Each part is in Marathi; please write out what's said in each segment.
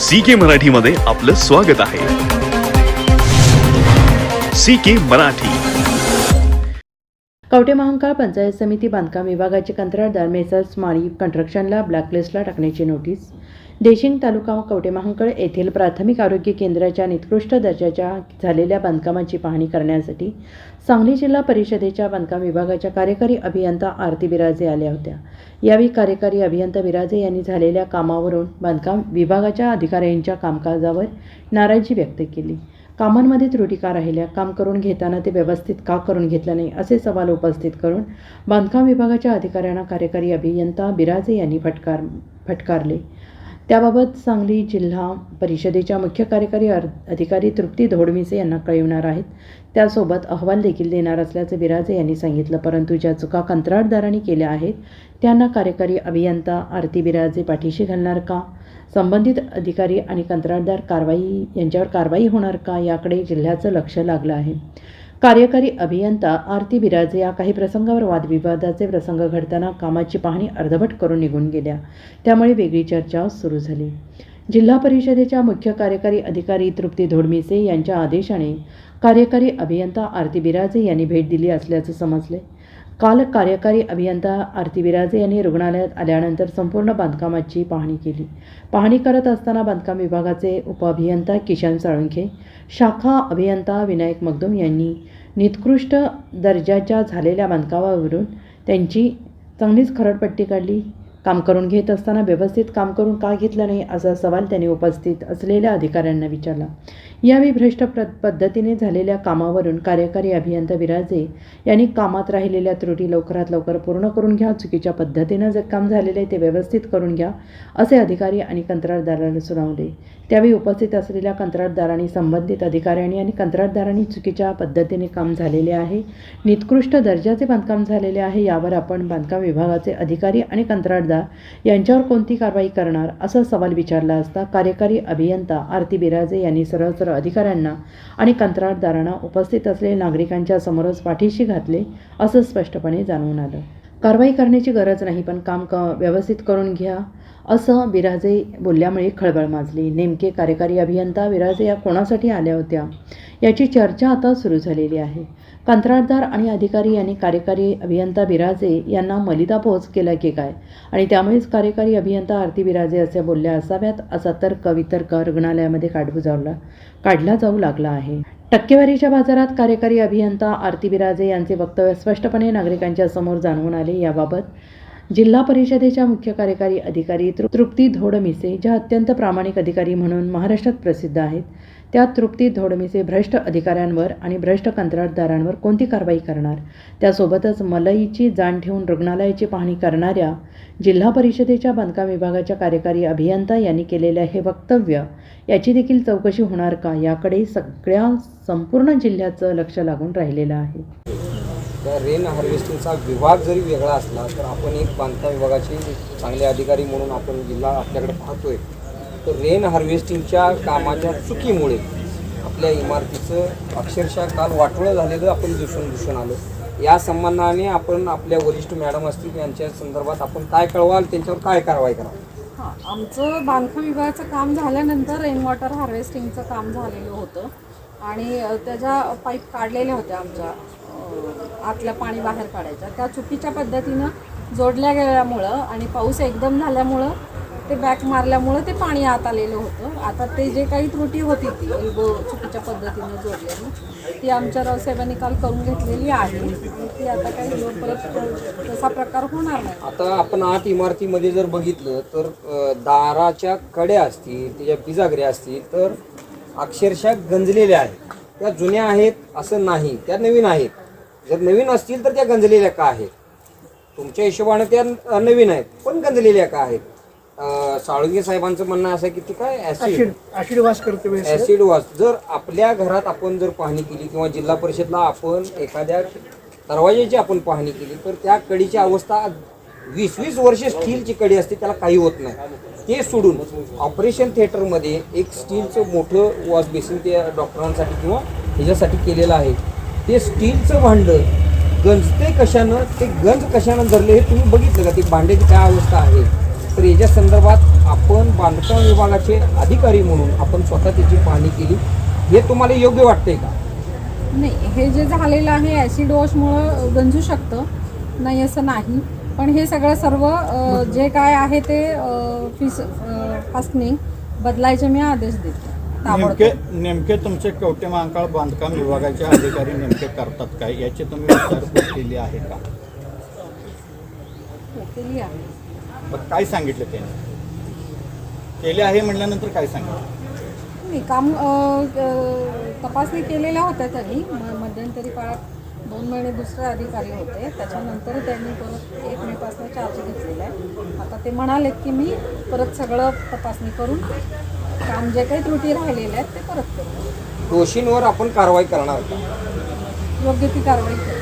सी के मराठी मध्ये आपलं स्वागत आहे. C K Marathi. Kavathe Mahankal panchayat समिती बांधकाम विभागाचे कंत्राटदार मेसर्स माळी कंस्ट्रक्शनला ब्लॅकलिस्टला टाकण्याची नोटीस देशिंग तालुका कवठे येथील प्राथमिक आरोग्य केंद्राच्या निकृष्ट दर्जाच्या झालेल्या बांधकामाची पाहणी करण्यासाठी सांगली जिल्हा परिषदेच्या बांधकाम विभागाच्या कार्यकारी अभियंता आरती बिराजे आल्या होत्या. यावेळी कार्यकारी अभियंता बिराजे यांनी झालेल्या कामावरून बांधकाम विभागाच्या अधिकाऱ्यांच्या कामकाजावर नाराजी व्यक्त केली. कामांमध्ये त्रुटी का राहिल्या? काम करून घेताना ते व्यवस्थित का करून घेतलं नाही? असे सवाल उपस्थित करून बांधकाम विभागाच्या अधिकाऱ्यांना कार्यकारी अभियंता बिराजे यांनी फटकार फटकारले. त्याबाबत सांगली जिल्हा परिषदेच्या मुख्य कार्यकारी अधिकारी तृप्ती धोडमिसे यांना कळविणार आहेत. त्यासोबत अहवाल देखील देणार असल्याचं बिराजे यांनी सांगितलं. परंतु ज्या चुका कंत्राटदारांनी केल्या आहेत त्यांना कार्यकारी अभियंता आरती बिराजे पाठीशी घालणार का? संबंधित अधिकारी आणि कंत्राटदार कारवाई यांच्यावर कारवाई होणार का? याकडे जिल्ह्याचं लक्ष लागलं आहे. कार्यकारी अभियंता आरती बिराजे या काही प्रसंगावर वादविवादाचे प्रसंग घडताना कामाची पाहणी अर्धवट करून निघून गेल्या. त्यामुळे वेगळी चर्चा सुरू झाली. जिल्हा परिषदेच्या मुख्य कार्यकारी अधिकारी तृप्ती धोडमिसे यांच्या आदेशाने कार्यकारी अभियंता आरती बिराजे यांनी भेट दिली असल्याचं समजले. काल कार्यकारी अभियंता आरती विराजे यांनी रुग्णालयात आल्यानंतर संपूर्ण बांधकामाची पाहणी केली. पाहणी करत असताना बांधकाम विभागाचे उपअभियंता किशन साळुंखे शाखा अभियंता विनायक मगदुम यांनी निकृष्ट दर्जाच्या झालेल्या बांधकामावरून त्यांची चांगलीच खरडपट्टी काढली. काम करून घेत असताना व्यवस्थित काम करून का घेतलं नाही असा सवाल त्यांनी उपस्थित असलेल्या अधिकाऱ्यांना विचारला. यावेळी भ्रष्ट प्र पद्धतीने झालेल्या कामावरून कार्यकारी अभियंता विराजे यांनी कामात राहिलेल्या त्रुटी लवकरात लवकर पूर्ण करून घ्या चुकीच्या पद्धतीनं जे काम झालेलं आहे ते व्यवस्थित करून घ्या असे अधिकारी आणि कंत्राटदाराला सुनावले. त्यावेळी उपस्थित असलेल्या कंत्राटदारांनी संबंधित अधिकाऱ्यांनी आणि कंत्राटदारांनी चुकीच्या पद्धतीने काम झालेले आहे निकृष्ट दर्जाचे बांधकाम झालेले आहे यावर आपण बांधकाम विभागाचे अधिकारी आणि कंत्राट कंत्राटदार यांच्यावर कोणती कारवाई करणार असा सवाल विचारला असता कार्यकारी अभियंता आरती बिराजे यांनी सरळ सरळ अधिकाऱ्यांना आणि कंत्राटदारांना उपस्थित असलेल्या नागरिकांच्या समोरच पाठीशी घातले असं स्पष्टपणे जाणवून आलं. कारवाई करण्याची गरज नाही पण काम क व्यवस्थित करून घ्या असं बिराजे बोलल्यामुळे खळबळ माजली. नेमके कार्यकारी अभियंता विराजे या कोणासाठी आल्या होत्या? याची चर्चा आता सुरू झालेली आहे. कंत्राटदार आणि अधिकारी यांनी कार्यकारी अभियंता बिराजे यांना मलिदा पोहोच केला की काय? आणि त्यामुळेच कार्यकारी अभियंता आरती बिराजे असे बोलल्या असाव्यात असा तर्क वितर्क रुग्णालयामध्ये काढू जावला काढला जाऊ लागला आहे. टक्केवारीच्या बाजारात कार्यकारी अभियंता आरती बिराजे यांचे वक्तव्य स्पष्टपणे नागरिकांच्या समोर जाणवून आले. याबाबत जिल्हा परिषदेच्या मुख्य कार्यकारी अधिकारी तृप्ती धोडमिसे ज्या अत्यंत प्रामाणिक अधिकारी म्हणून महाराष्ट्रात प्रसिद्ध आहेत त्या तृप्ती धोडमीचे भ्रष्ट अधिकाऱ्यांवर आणि भ्रष्ट कंत्राटदारांवर कोणती कारवाई करणार? त्यासोबतच मलईची जाण ठेवून रुग्णालयाची पाहणी करणाऱ्या जिल्हा परिषदेच्या बांधकाम विभागाच्या कार्यकारी अभियंता यांनी केलेलं हे वक्तव्य याची देखील चौकशी होणार का? याकडे सगळ्या संपूर्ण जिल्ह्याचं लक्ष लागून राहिलेलं आहे. त्या रेन हार्वेस्टिंगचा विभाग जरी वेगळा असला तर आपण एक बांधकाम विभागाचे चांगले अधिकारी म्हणून आपण जिल्हा आपल्याकडे पाहतोय. तर रेन हार्वेस्टिंगच्या कामाच्या चुकीमुळे आपल्या इमारतीचं अक्षरशः काल वाटोळं झालेलं आपण दिसून दिसून आलो. या संबंधाने आपण आपल्या वरिष्ठ मॅडम असतील यांच्या संदर्भात आपण काय कळवाल त्यांच्यावर काय कारवाई करा हां आमचं बांधकाम विभागाचं काम झाल्यानंतर रेन वॉटर हार्वेस्टिंगचं काम झालेलं होतं. आणि अ, त्याच्या पाईप काढलेल्या होत्या आमच्या अ, आतलं पाणी बाहेर काढायच्या. त्या चुकीच्या पद्धतीनं जोडल्या गेल्यामुळं आणि पाऊस एकदम झाल्यामुळं ते बॅक मारल्यामुळं ते पाणी आत आलेलं होतं. आता ते जे काही त्रुटी होती ती एल्बो चुकीच्या पद्धतीनं जोडलेली ती आमच्या रावसाहेबांनी काल करून घेतलेली आहे. ती आता काही परत तसा प्रकार होणार नाही. आता आपण आत इमारतीमध्ये जर बघितलं तर दाराच्या कड्या असतील त्याच्या पिजागऱ्या असतील तर अक्षरशः गंजलेल्या आहेत. त्या जुन्या आहेत असं नाही. त्या नवीन आहेत. जर नवीन असतील तर त्या गंजलेल्या का आहेत? तुमच्या हिशोबाने त्या नवीन आहेत पण गंजलेल्या का आहेत? अ, साळुंगे साहेबांचं म्हणणं असं आहे की ती काय ऍसिड आषाढ वास करते वेळेस. ऍसिड वॉश जर आपल्या घरात आपण जर पाहणी केली किंवा जिल्हा परिषदला आपण एखाद्या दरवाजाची आपण पाहणी केली तर त्या कडीची अवस्था वीस वीस वर्ष स्टीलची कडी असते त्याला काही होत नाही. ते सोडून ऑपरेशन थिएटरमध्ये एक स्टीलचं मोठं वॉश बेसिन ते डॉक्टरांसाठी किंवा ह्याच्यासाठी केलेलं आहे. ते स्टीलचं भांडं गंजते कशानं ते गंज कशानं धरले हे तुम्ही बघितलं का? ते भांड्याची काय अवस्था आहे? तर याच्या संदर्भात आपण बांधकाम विभागाचे अधिकारी म्हणून आपण स्वतः त्याची पाहणी केली. हे तुम्हाला योग्य वाटतंय का? नाही हे जे झालेलं आहे ॲसिड वॉशमुळं गंजू शकतं. नाही असं नाही. पण हे सगळं सर्व अ, जे काय आहे ते फीस फास्टनिंग बदलायचे मी आदेश देते. नेमके ताबडतोब. नेमके तुमचे कवटे महाकाळ बांधकाम विभागाचे अधिकारी नेमके करतात काय? याची तुम्ही विचारपूस केली आहे का? हो, केली आहे. मग काय सांगितलं त्यांनी? केले आहे म्हटल्यानंतर काय सांगितलं? नाही काम तपासणी केलेल्या होत्या त्यांनी. मध्यंतरी काळात दोन महिने दुसरे अधिकारी होते. त्याच्यानंतर त्यांनी परत एक मेपासून चार्ज घेतलेला आहे. आता ते म्हणालेत की मी परत सगळं तपासणी करून काम जे काही त्रुटी राहिलेल्या आहेत ते परत करू. दोषींवर आपण कारवाई करणार योग्य ती कारवाई करू.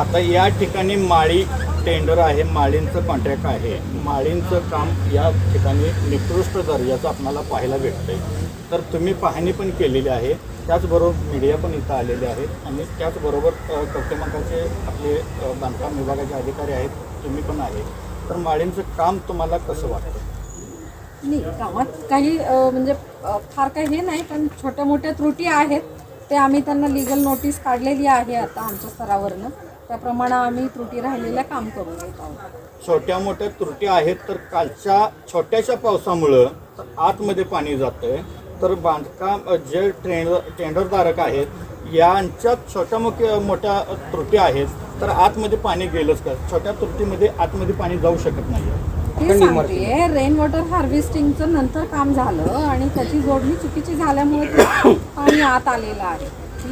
आता या ठिकाणी माळी टेंडर आहे माळींचं कॉन्ट्रॅक्ट आहे. माळींचं काम या ठिकाणी निकृष्ट दर्जाचं आपल्याला पाहायला भेटतं तर तुम्ही पाहणी पण केलेली आहे. त्याचबरोबर मीडिया पण इथं आलेले आहेत. आणि त्याचबरोबर अ, आपले बांधकाम विभागाचे अधिकारी आहेत. तुम्ही पण आहे. तर माळींचं काम तुम्हाला कसं वाटतं नाही कामात काही म्हणजे फार काही हे नाही पण छोट्या मोठ्या त्रुटी आहेत. ते आम्ही त्यांना लिगल नोटीस काढलेली आहे आता आमच्या स्तरावरनं. त्याप्रमाणे आम्ही त्रुटी राहिलेल्या काम करून घेत आहोत. छोट्या मोठ्या त्रुटी आहेत तर कालच्या छोट्याशा पावसामुळं तर आतमध्ये पाणी जातंय. तर बांधकाम जे ट्रेंड टेंडरधारक आहेत यांच्यात छोट्या मोठ्या मोठ्या त्रुटी आहेत. तर आतमध्ये पाणी गेलंच का? छोट्या त्रुटीमध्ये आतमध्ये पाणी जाऊ शकत नाही ते. सांगते रेन वॉटर हार्वेस्टिंगचं नंतर काम झालं आणि त्याची जोडणी चुकीची झाल्यामुळे ते पाणी आत आलेलं आहे.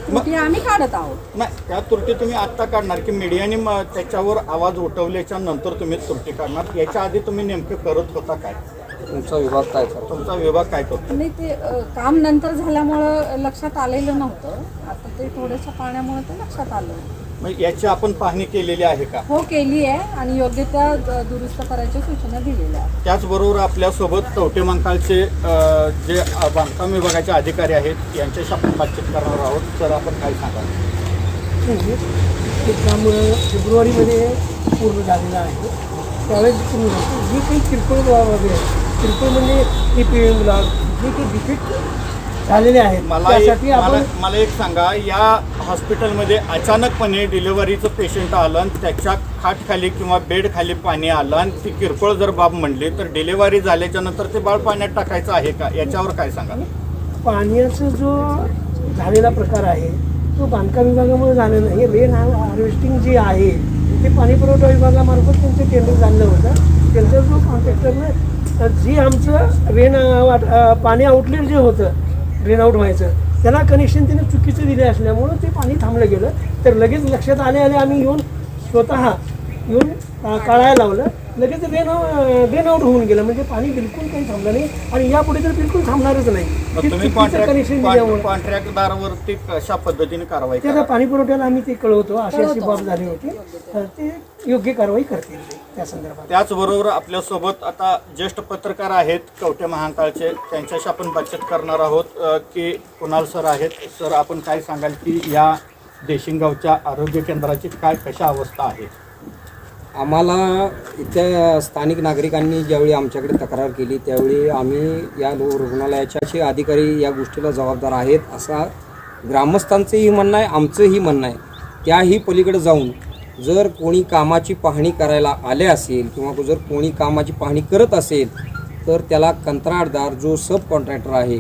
त्रुटी आम्ही काढत आहोत. नाही त्या त्रुटी तुम्ही आत्ता काढणार की मीडियाने म- त्याच्यावर आवाज उठवल्याच्या नंतर तुम्ही त्रुटी काढणार. याच्या आधी तुम्ही नेमके करत होता काय? तुमचा विभाग काय करतो? तुमचा विभाग काय करतो? नाही ते अ, काम नंतर झाल्यामुळं लक्षात आलेलं नव्हतं. आता ते थोड्याशा पाण्यामुळे ते लक्षात आलं. मग याची आपण पाहणी केलेली आहे का? हो केली आहे आणि योग्य त्या दुरुस्त करायच्या सूचना दिलेल्या आहेत. त्याचबरोबर आपल्यासोबत कवटे मंकाळचे जे बांधकाम विभागाचे अधिकारी आहेत यांच्याशी आपण बातचीत करणार आहोत. तर आपण काय सांगाल? ते काम फेब्रुवारीमध्ये पूर्ण झालेलं आहे. त्यावेळेस पूर्ण झालं. जे काही किरकोळ वगैरे आहे किरकोळ म्हणजे ए पी एम जे काही डिफेक्ट झालेले आहेत. मला त्यासाठी एक मला आपण मला एक सांगा या हॉस्पिटलमध्ये अचानकपणे डिलिव्हरीचं पेशंट आलं आणि त्याच्या खाटखाली किंवा बेडखाली पाणी आलं आणि ती किरकोळ जर बाब म्हणली तर डिलिव्हरी झाल्याच्यानंतर ते बाळ पाण्यात टाकायचं आहे का? याच्यावर काय सांगा? पाण्याचा जो झालेला प्रकार आहे तो बांधकाम विभागामुळे झालेला नाही. रेन हार्वेस्टिंग जे आहे ते पाणी पुरवठा विभागामार्फत त्यांचं टेंडर झालं होतं. त्यांचा जो कॉन्ट्रॅक्टरनं जे आमचं रेन पाणी आउटलेट जे होतं ड्रेन आउट व्हायचं. त्याला कनेक्शन त्याने चुकीचं दिले असल्यामुळं ते पाणी थांबलं गेलं. तर लगेच लक्षात आले आले आम्ही येऊन स्वतः येऊन काढायला लावलं. लगेच ड्रेन ड्रेन आउट होऊन गेलं. म्हणजे पाणी बिलकुल काही थांबलं नाही. आणि यापुढे तर बिलकुल थांबणारच नाही. मग ते तुम्ही चुकीचं कनेक्शन दिल्यामुळे कॉन्ट्रॅक्ट कॉन्ट्रॅक्टदारावरती कशा पद्धतीने कारवाई ते आता करा? पाणी पुरवठ्याला आम्ही ते कळवतो. अशी अशी. बाब झाली होती. तर ते योग्य कारवाई करतील ते त्या संदर्भात. त्याचबरोबर आपल्यासोबत आता ज्येष्ठ पत्रकार आहेत कवटे महाकाळचे. त्यांच्याशी आपण बातचीत करणार आहोत. अ, की कुणाल सर आहेत. सर आपण काय सांगाल की या देशिंगावच्या आरोग्य केंद्राची काय कशा अवस्था आहे? आम्हाला इथल्या स्थानिक नागरिकांनी ज्यावेळी आमच्याकडे तक्रार केली त्यावेळी आम्ही या रुग्णालयाच्या अधिकारी या गोष्टीला जबाबदार आहेत असा ग्रामस्थांचंही म्हणणं आहे आमचंही म्हणणं आहे. त्याही पलीकडे जाऊन जर कोणी कामाची पाहणी करायला आले असेल किंवा जर कोणी कामाची पाहणी करत असेल तर त्याला कंत्राटदार जो सब कॉन्ट्रॅक्टर आहे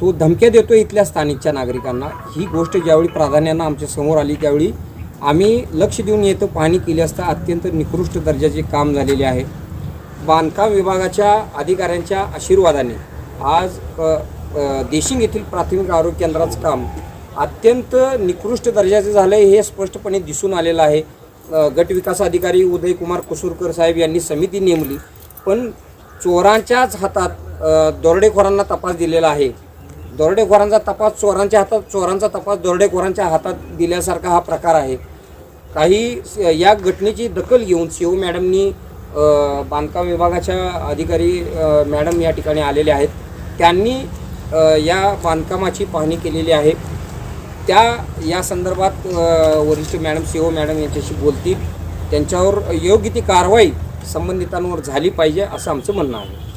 तो धमक्या देतो इथल्या स्थानिकच्या नागरिकांना. ही गोष्ट ज्यावेळी प्राधान्यानं आमच्यासमोर आली त्यावेळी आम्ही लक्ष देऊन येतं पाहणी केली असता अत्यंत निकृष्ट दर्जाचे काम झालेले आहे. बांधकाम विभागाच्या अधिकाऱ्यांच्या आशीर्वादाने आज देशिंग येथील प्राथमिक आरोग्य केंद्राचं काम अत्यंत निकृष्ट दर्जाचे झालं आहे हे स्पष्टपणे दिसून आलेलं आहे. गटविकास अधिकारी उदयकुमार कुसूरकर साहेब यांनी समिती नेमली पण चोरांच्याच हातात दरोडेखोरांना तपास दिलेला आहे. दरोडेखोरांचा तपास चोरांच्या हातात चोरांचा तपास दरोडेखोरांच्या हातात दिल्यासारखा हा प्रकार आहे. काही स- या घटनेची दखल घेऊन सीओ मॅडमनी बांधकाम विभागाच्या अधिकारी मॅडम या ठिकाणी आलेले आहेत. त्यांनी या बांधकामाची पाहणी केलेली आहे. त्या या संदर्भात वरिष्ठ मॅडम सीओ मॅडम यांच्याशी बोलतील. त्यांच्यावर योग्य ती कारवाई संबंधितांवर झाली पाहिजे असं आमचं म्हणणं आहे.